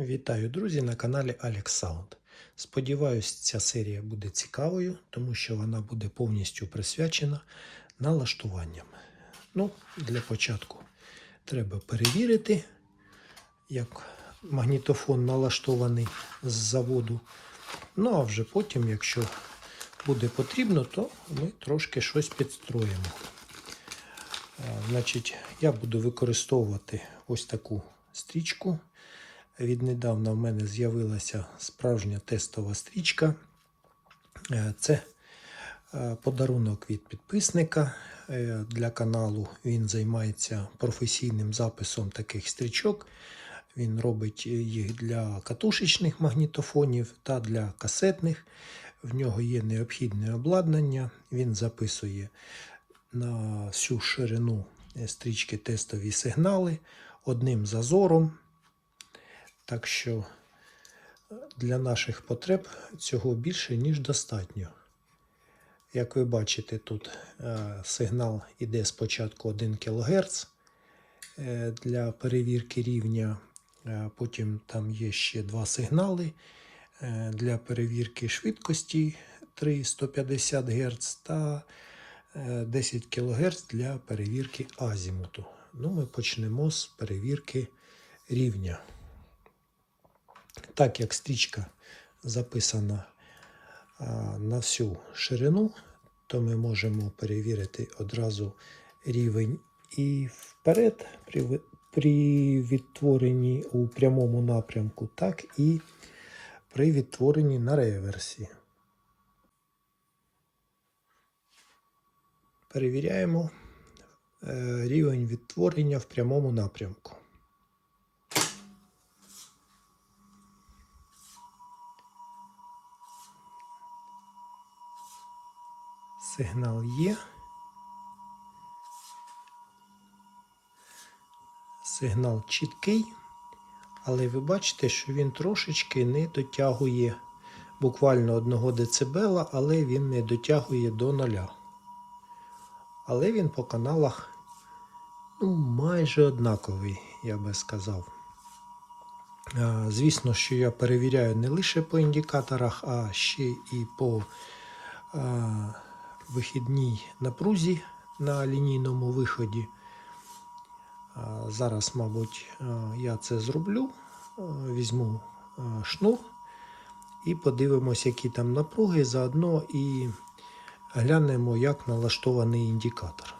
Вітаю, друзі, на каналі Alex Sound. Сподіваюсь, ця серія буде цікавою, тому що вона буде повністю присвячена налаштуванням. Ну, для початку треба перевірити, як магнітофон налаштований з заводу. Ну, а вже потім, якщо буде потрібно, то ми трошки щось підстроїмо. Е, Значить, я буду використовувати ось таку стрічку. Віднедавна в мене з'явилася справжня тестова стрічка. Е, Це е, подарунок від підписника е, для каналу. Він займається професійним записом таких стрічок. Він робить їх для катушечних магнітофонів та для касетних. В нього є необхідне обладнання. Він записує на всю ширину стрічки тестові сигнали одним зазором. Так що для наших потреб цього більше, ніж достатньо. Як ви бачите, тут е, сигнал йде спочатку 1 кГц е, для перевірки рівня. Е, Потім там є ще два сигнали е, для перевірки швидкості 3 150 Гц та е, 10 кГц для перевірки азімуту. Ну, ми почнемо з перевірки рівня. Так як стрічка записана на всю ширину, то ми можемо перевірити одразу рівень і вперед при, відтворенні у прямому напрямку, так і при відтворенні на реверсі. Перевіряємо е, рівень відтворення в прямому напрямку. Сигнал є. Сигнал чіткий, але ви бачите, що він трошечки не дотягує буквально 1 дБ, але він не дотягує до нуля. Але він по каналах ну, майже однаковий, я би сказав. Звісно, що я перевіряю не лише по індикаторах, а ще і по вихідній напрузі на лінійному виході. Зараз, мабуть, я це зроблю. Візьму шнур і подивимось, які там напруги. Заодно і глянемо, як налаштований індикатор.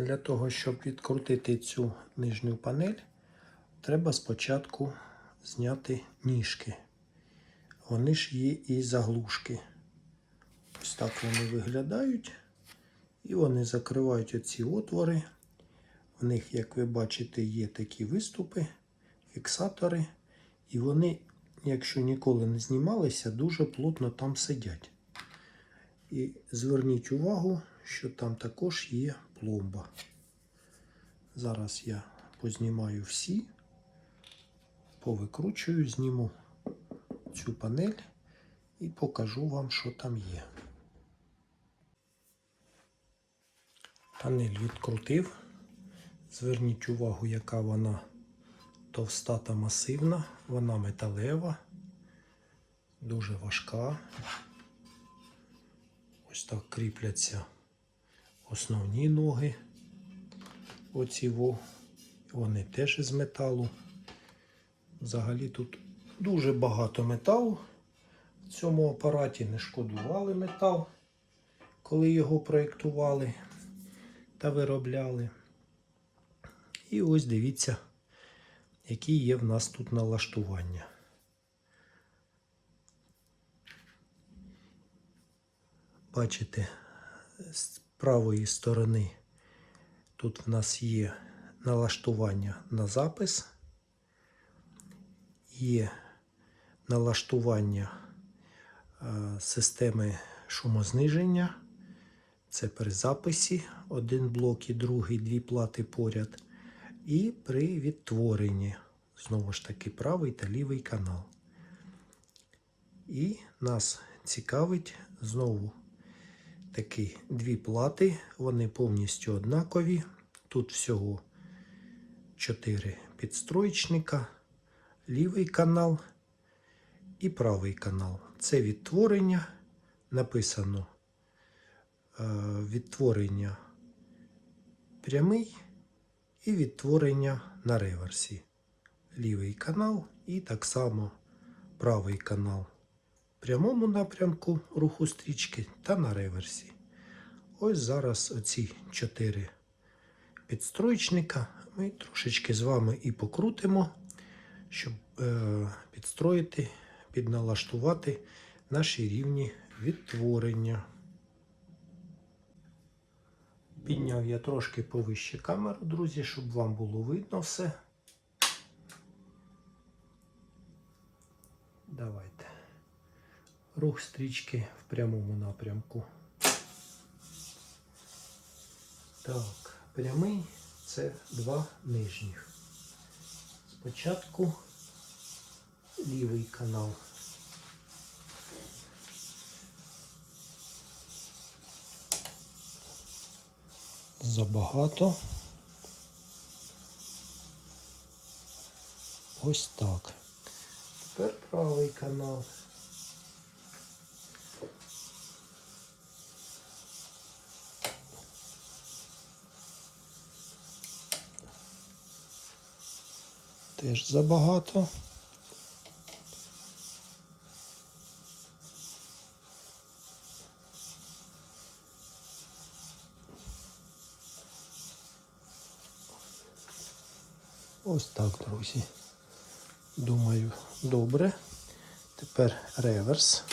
Для того, щоб відкрутити цю нижню панель, треба спочатку зняти ніжки. Вони ж є і заглушки. Ось так вони виглядають. І вони закривають оці отвори. В них, як ви бачите, є такі виступи, фіксатори. І вони, якщо ніколи не знімалися, дуже плотно там сидять. І зверніть увагу, що там також є пломба. Зараз я познімаю всі, повикручую, зніму цю панель і покажу вам, що там є. Панель відкрутив. Зверніть увагу, яка вона товста та масивна. Вона металева, дуже важка. Ось так кріпляться основні ноги. Оці во. Вони теж із металу. Взагалі тут дуже багато металу. В цьому апараті не шкодували метал, коли його проєктували та виробляли. І ось дивіться, які є в нас тут налаштування. Бачите, правої сторони тут в нас є налаштування на запис, є налаштування е, системи шумозниження. Це при записі один блок і другий, дві плати поряд. І при відтворенні, знову ж таки, правий та лівий канал. І нас цікавить знову такі дві плати. Вони повністю однакові. Тут всього 4 підстроєчника, лівий канал і правий канал. Це відтворення. Написано е, відтворення прямий і відтворення на реверсі. Лівий канал і так само правий канал прямому напрямку руху стрічки та на реверсі. Ось зараз оці чотири підстроєчника ми трошечки з вами і покрутимо, щоб е, підстроїти, підналаштувати наші рівні відтворення. Підняв я трошки повище камеру, друзі, щоб вам було видно все. Давайте. Рух стрічки в прямому напрямку. Так, прямий це два нижніх. Спочатку лівий канал. Забагато. Ось так. Тепер правий канал. Теж забагато. Ось так, друзі. Думаю, добре. Тепер реверс.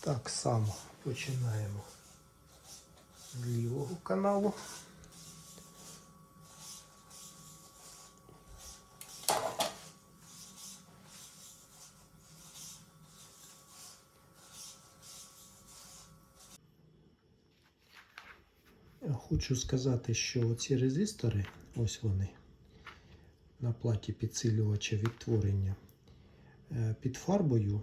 Так само починаємо з лівого каналу. Хочу сказати, що ці резистори, ось вони, на платі підсилювача відтворення е, під фарбою,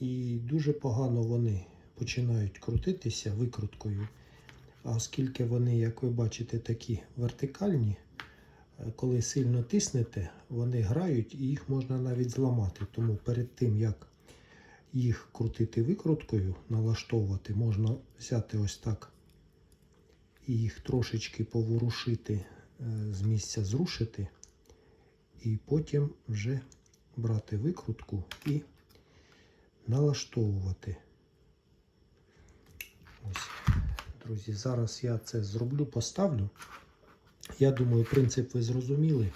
і дуже погано вони починають крутитися викруткою. А оскільки вони, як ви бачите, такі вертикальні, е, коли сильно тиснете, вони грають і їх можна навіть зламати. Тому перед тим, як їх крутити викруткою, налаштовувати, можна взяти ось так і їх трошечки поворушити, е, з місця зрушити, і потім вже брати викрутку і налаштовувати. Ось, друзі, зараз я це зроблю, поставлю. Я думаю, принцип ви зрозуміли.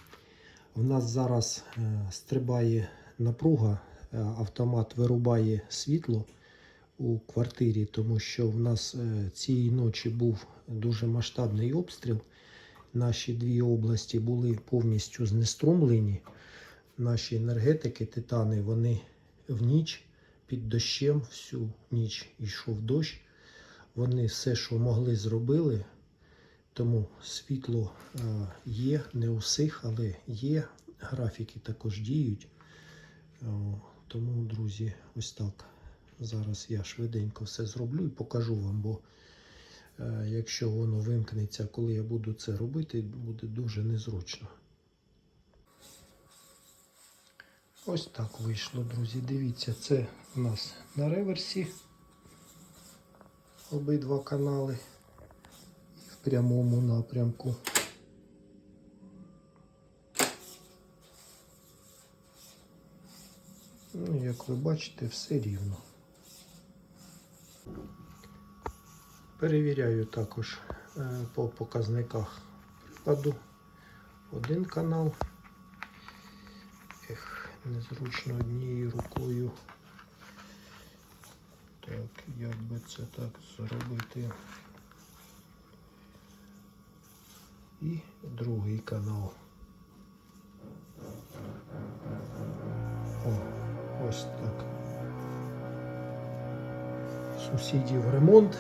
У нас зараз е, стрибає напруга, е, автомат вирубає світло у квартирі, тому що в нас е, цієї ночі був дуже масштабний обстріл. Наші дві області були повністю знеструмлені. Наші енергетики, титани, вони в ніч під дощем всю ніч йшов дощ. Вони все, що могли, зробили. Тому світло е, є, не у але є. Графіки також діють. Тому, друзі, ось так. Зараз я швиденько все зроблю і покажу вам, бо е, якщо воно вимкнеться, коли я буду це робити, буде дуже незручно. Ось так вийшло, друзі. Дивіться, це у нас на реверсі обидва канали в прямому напрямку. Ну, як ви бачите, все рівно. Перевіряю також е, по показниках прикладу один канал. Ех, незручно однією рукою. Так, як би це так зробити? І другий канал. О, ось так. Сусідів ремонт.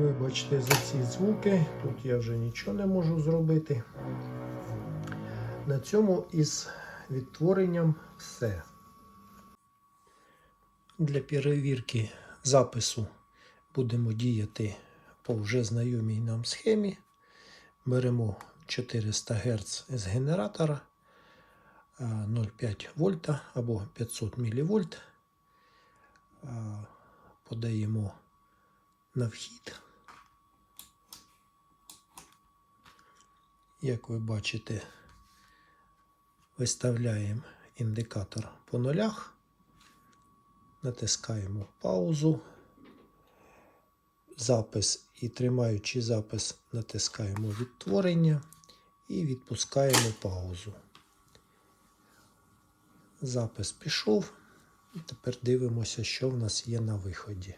Вибачте за ці звуки. Тут я вже нічого не можу зробити. На цьому із відтворенням все. Для перевірки запису будемо діяти по вже знайомій нам схемі. Беремо 400 Гц з генератора е, 0,5 вольта або 500 мВ. Подаємо на вхід. Як ви бачите, виставляємо індикатор по нулях, натискаємо паузу, запис і тримаючи запис, натискаємо відтворення і відпускаємо паузу. Запис пішов. І тепер дивимося, що в нас є на виході.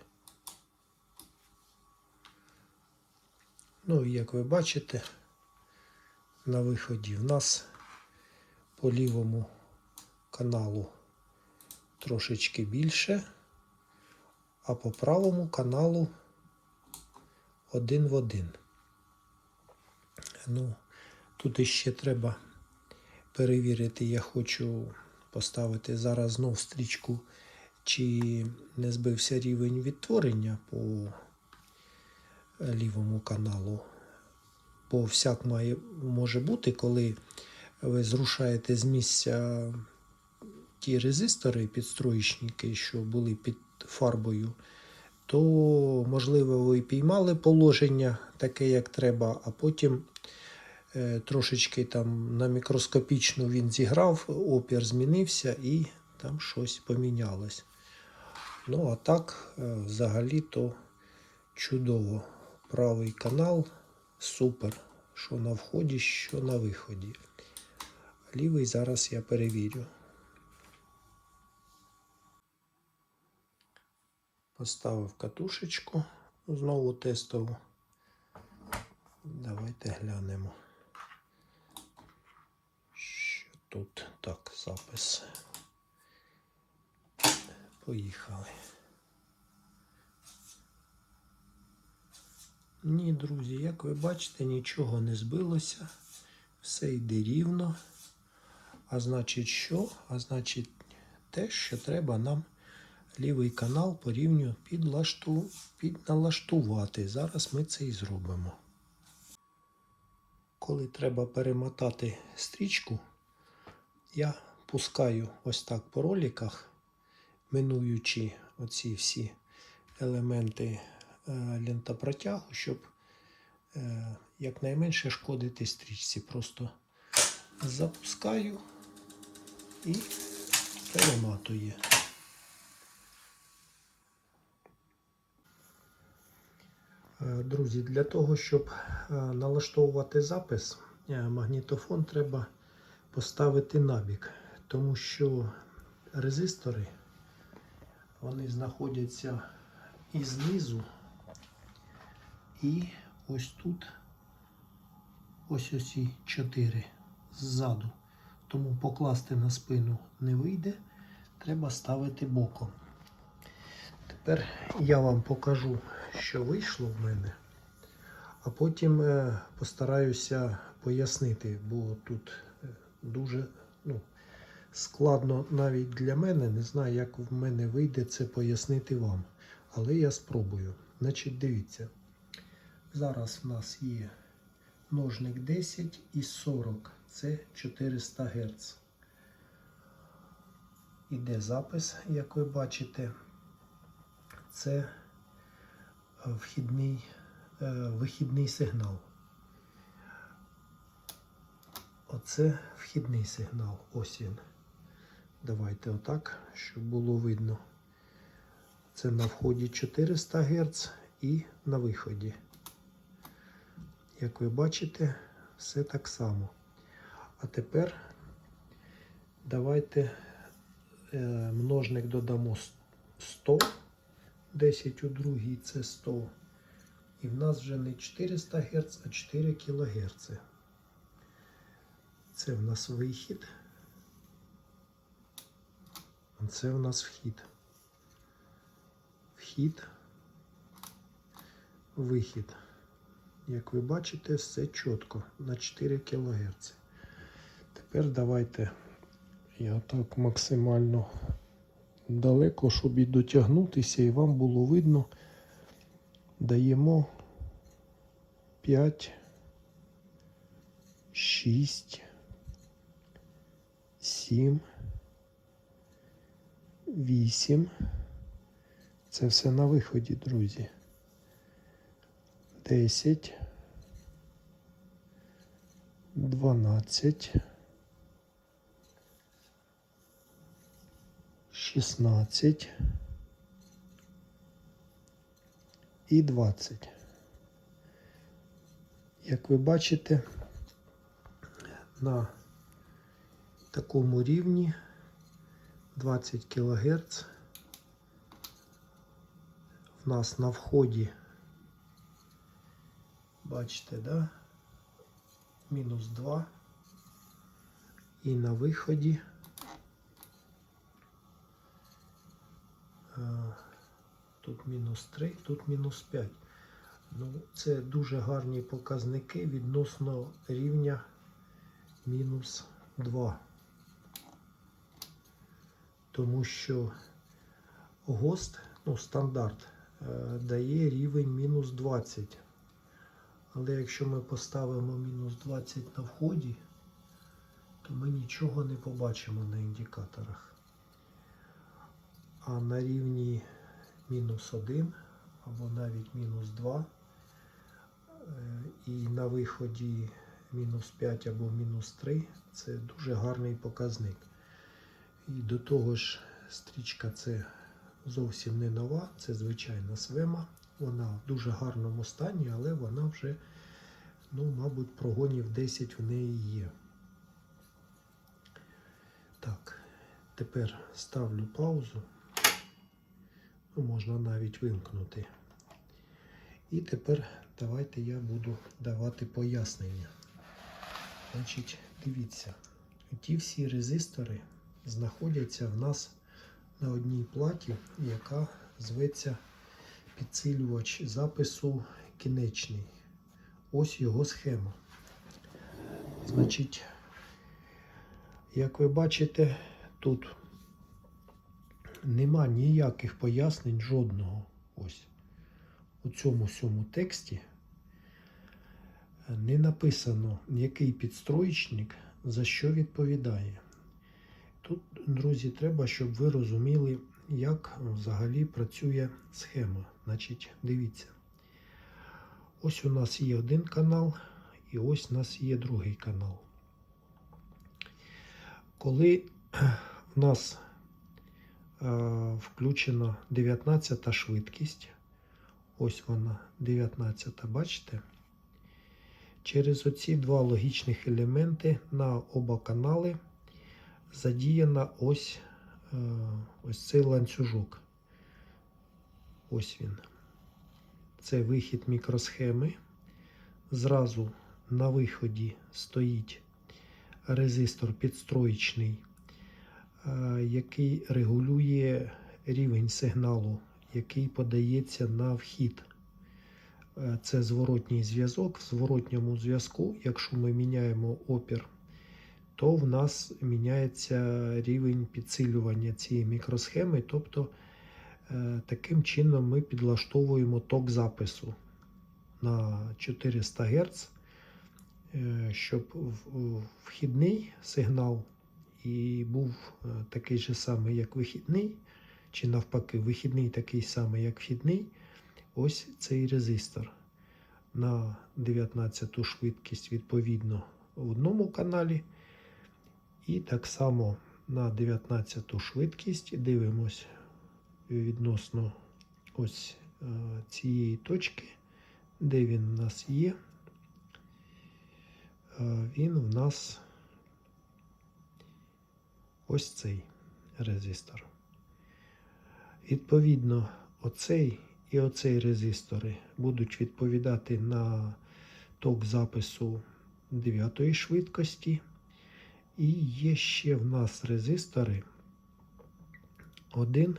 Ну, і як ви бачите, на виході в нас по лівому каналу трошечки більше, а по правому каналу один в один. Ну, тут іще треба перевірити, я хочу поставити зараз знов стрічку, чи не збився рівень відтворення по лівому каналу. Бо всяк має, може бути, коли ви зрушаєте з місця ті резистори, підстроєчники, що були під фарбою, то, можливо, ви піймали положення таке, як треба, а потім е, трошечки там на мікроскопічну він зіграв, опір змінився і там щось помінялось. Ну, а так, е, взагалі-то чудово. Правий канал супер. Що на вході, що на виході. Лівий зараз я перевірю. Поставив катушечку знову тестову. Давайте глянемо. Що тут так, запис. Поїхали. Ні, друзі, як ви бачите, нічого не збилося. Все йде рівно. А значить, що? А значить, те, що треба нам лівий канал по рівню підлашту... підналаштувати. Зараз ми це і зробимо. Коли треба перемотати стрічку, я пускаю ось так по роликах, минуючи оці всі елементи Е, лінтопротягу, щоб е, якнайменше шкодити стрічці. Просто запускаю і перематує. Е, друзі, для того, щоб налаштовувати запис, магнітофон треба поставити набік, тому що резистори вони знаходяться і знизу і ось тут ось ці чотири ззаду. Тому покласти на спину не вийде, треба ставити боком. Тепер я вам покажу, що вийшло в мене, а потім е, постараюся пояснити, бо тут е, дуже ну, складно навіть для мене. Не знаю, як в мене вийде це пояснити вам. Але я спробую. Значить, дивіться. Зараз в нас є ножник 10 і 40. Це 400 Гц. Іде запис, як ви бачите. Це е, вхідний, е, вихідний сигнал. Оце вхідний сигнал. Ось він. Давайте отак, щоб було видно. Це на вході 400 Гц і на виході. Як ви бачите, все так само. А тепер давайте е, множник додамо 100. 10 у другій це 100. І в нас вже не 400 Гц, а 4 кГц. Це в нас вихід. Це в нас вхід. Вхід, вихід. Як ви бачите, все чітко на 4 кГц. Тепер давайте я так максимально далеко, щоб і дотягнутися, і вам було видно. Даємо 5, 6, 7, 8. Це все на виході, друзі. 10, 12, 16 і 20. Як ви бачите, на такому рівні 20 кГц в нас на вході, бачите, да? Мінус 2 і на виході Е, Тут мінус 3, тут мінус 5. Ну, це дуже гарні показники відносно рівня мінус 2. Тому що ГОСТ, ну, стандарт, е, дає рівень мінус 20. Але якщо ми поставимо мінус 20 на вході, то ми нічого не побачимо на індикаторах а на рівні мінус 1 або навіть мінус 2 е, і на виході мінус 5 або мінус 3 це дуже гарний показник. І до того ж, стрічка це зовсім не нова, це звичайна свема. Вона в дуже гарному стані, але вона вже, ну, мабуть, прогонів 10 в неї є. Так, тепер ставлю паузу. Ну, можна навіть вимкнути. І тепер давайте я буду давати пояснення. Значить, дивіться, ті всі резистори знаходяться в нас на одній платі, яка зветься підсилювач запису кінечний. Ось його схема. Значить, як ви бачите, тут нема ніяких пояснень жодного. Ось у цьому всьому тексті не написано, який підстроєчник за що відповідає. Тут, друзі, треба, щоб ви розуміли, як взагалі працює схема. Значить, дивіться. Ось у нас є один канал, і ось у нас є другий канал. Коли в нас е, включена 19 швидкість, ось вона, 19, бачите? Через оці два логічних елементи на оба канали задіяна ось, ось цей ланцюжок. Ось він. Це вихід мікросхеми. Зразу на виході стоїть резистор підстроєчний, е, який регулює рівень сигналу, який подається на вхід. Е, Це зворотній зв'язок. В зворотньому зв'язку, якщо ми міняємо опір, то в нас міняється рівень підсилювання цієї мікросхеми. Тобто е, таким чином ми підлаштовуємо ток запису на 400 Гц, е, щоб вхідний сигнал і був е, такий же самий, як вихідний, чи навпаки, вихідний такий самий, як вхідний. Ось цей резистор на 19 швидкість відповідно в одному каналі. І так само на 19 швидкість дивимось відносно ось е, цієї точки, де він у нас є. Е, Він у нас ось цей резистор. Відповідно, оцей і оцей резистори будуть відповідати на ток запису 9 швидкості. І є ще в нас резистори. Один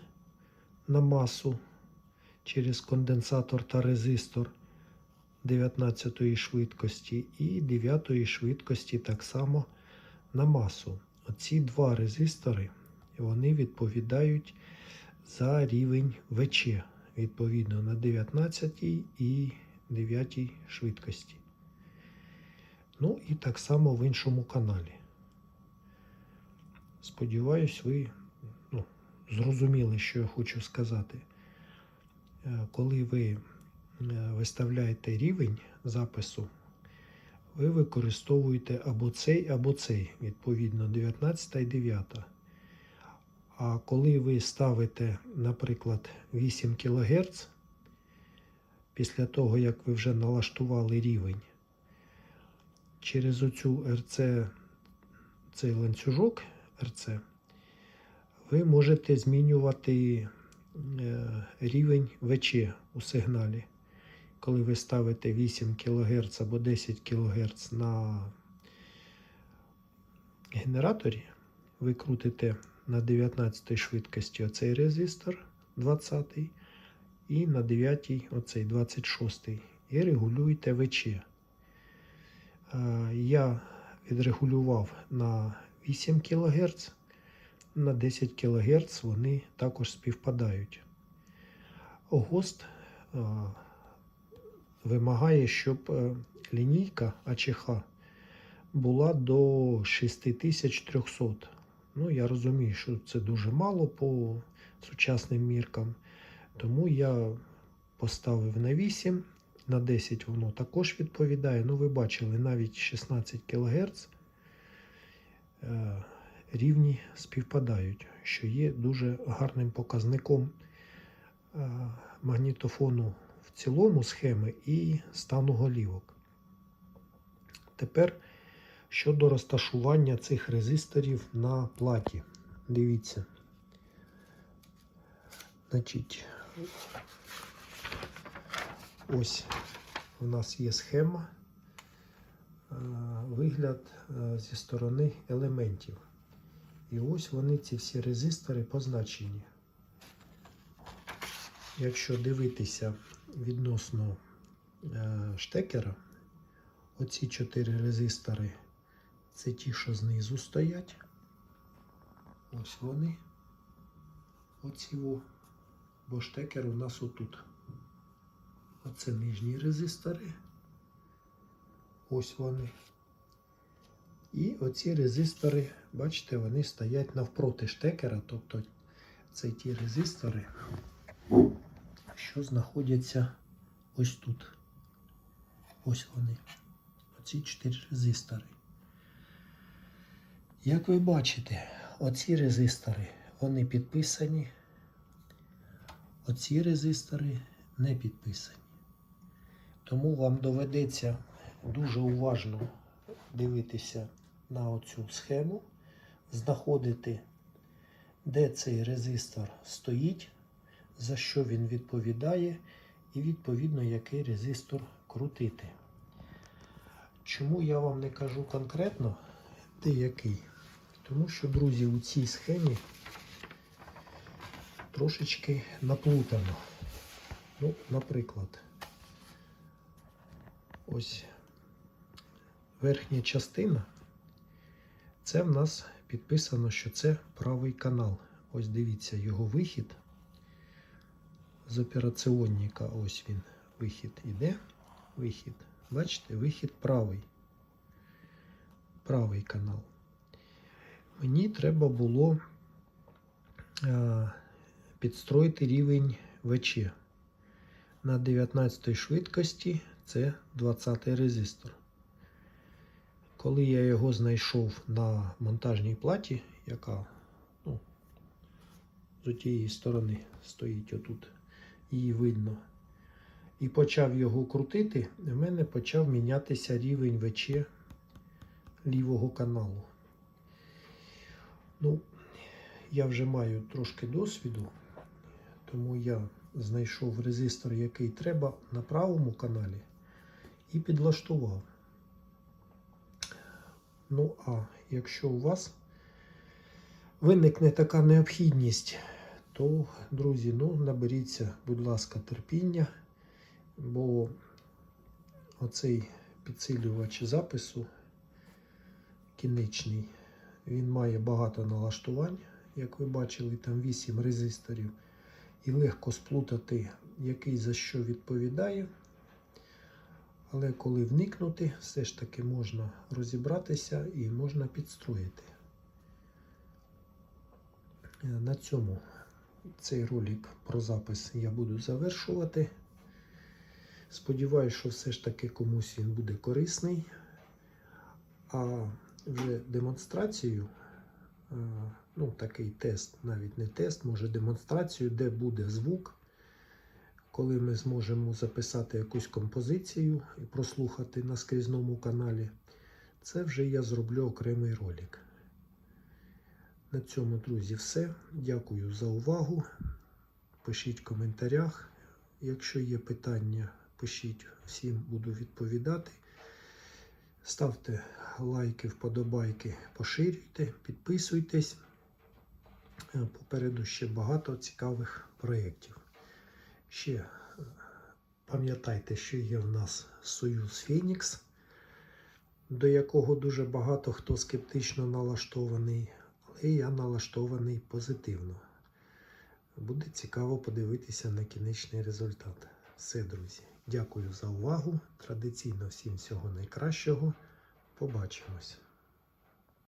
на масу через конденсатор та резистор 19 швидкості і 9 швидкості так само на масу. Оці два резистори вони відповідають за рівень ВЧ відповідно на 19 і 9 швидкості. Ну і так само в іншому каналі. Сподіваюсь, ви ну, зрозуміли, що я хочу сказати. Е, Коли ви е, виставляєте рівень запису, ви використовуєте або цей, або цей, відповідно, 19 і 9. А коли ви ставите, наприклад, 8 кГц, після того, як ви вже налаштували рівень, через оцю РЦ, цей ланцюжок РЦ, ви можете змінювати е, рівень ВЧ у сигналі. Коли ви ставите 8 кГц або 10 кГц на генераторі, ви крутите на 19 швидкості оцей резистор 20 і на 9 оцей 26 і регулюєте ВЧ. Е, Я відрегулював на 8 кГц, на 10 кГц вони також співпадають. ГОСТ е, вимагає, щоб е, лінійка АЧХ була до 6300. Ну, я розумію, що це дуже мало по сучасним міркам. Тому я поставив на 8, на 10 воно також відповідає. Ну, ви бачили, навіть 16 кГц рівні співпадають, що є дуже гарним показником е, магнітофону в цілому схеми і стану голівок. Тепер щодо розташування цих резисторів на платі. Дивіться. Значить, ось у нас є схема, е, вигляд е, зі сторони елементів. І ось вони, ці всі резистори позначені. Якщо дивитися відносно е, штекера, оці чотири резистори це ті, що знизу стоять. Ось вони. Оці. Бо штекер у нас отут. Оце нижні резистори. Ось вони. І оці резистори, бачите, вони стоять навпроти штекера, тобто це ті резистори, що знаходяться ось тут. Ось вони. Оці чотири резистори. Як ви бачите, оці резистори, вони підписані. Оці резистори не підписані. Тому вам доведеться дуже уважно дивитися на оцю схему, знаходити, де цей резистор стоїть, за що він відповідає, і відповідно який резистор крутити. Чому я вам не кажу конкретно, де який? Тому що, друзі, у цій схемі трошечки наплутано. Ну, наприклад, ось верхня частина. Це в нас підписано, що це правий канал. Ось дивіться, його вихід з операціонника. Ось він. Вихід іде. Вихід. Бачите, вихід правий. Правий канал. Мені треба було е, підстроїти рівень ВЧ. На 19 швидкості це 20 резистор. Коли я його знайшов на монтажній платі, яка ну, з тієї сторони стоїть отут, її видно, і почав його крутити, в мене почав мінятися рівень ВЧ лівого каналу. Ну, я вже маю трошки досвіду, тому я знайшов резистор, який треба на правому каналі, і підлаштував. Ну, а якщо у вас виникне така необхідність, то, друзі, ну, наберіться, будь ласка, терпіння, бо оцей підсилювач запису кінечний, він має багато налаштувань, як ви бачили, там 8 резисторів, і легко сплутати, який за що відповідає. Але коли вникнути, все ж таки можна розібратися і можна підстроїти. Е, На цьому цей ролик про запис я буду завершувати. Сподіваюсь, що все ж таки комусь він буде корисний. А вже демонстрацію, е, ну такий тест, навіть не тест, може демонстрацію, де буде звук коли ми зможемо записати якусь композицію і прослухати на скрізному каналі, це вже я зроблю окремий ролик. На цьому, друзі, все. Дякую за увагу. Пишіть в коментарях. Якщо є питання, пишіть, всім буду відповідати. Ставте лайки, вподобайки, поширюйте, підписуйтесь. Попереду ще багато цікавих проєктів. Ще е, пам'ятайте, що є в нас Союз Фенікс, до якого дуже багато хто скептично налаштований, але я налаштований позитивно. Буде цікаво подивитися на кінечний результат. Все, друзі. Дякую за увагу. Традиційно всім всього найкращого. Побачимось!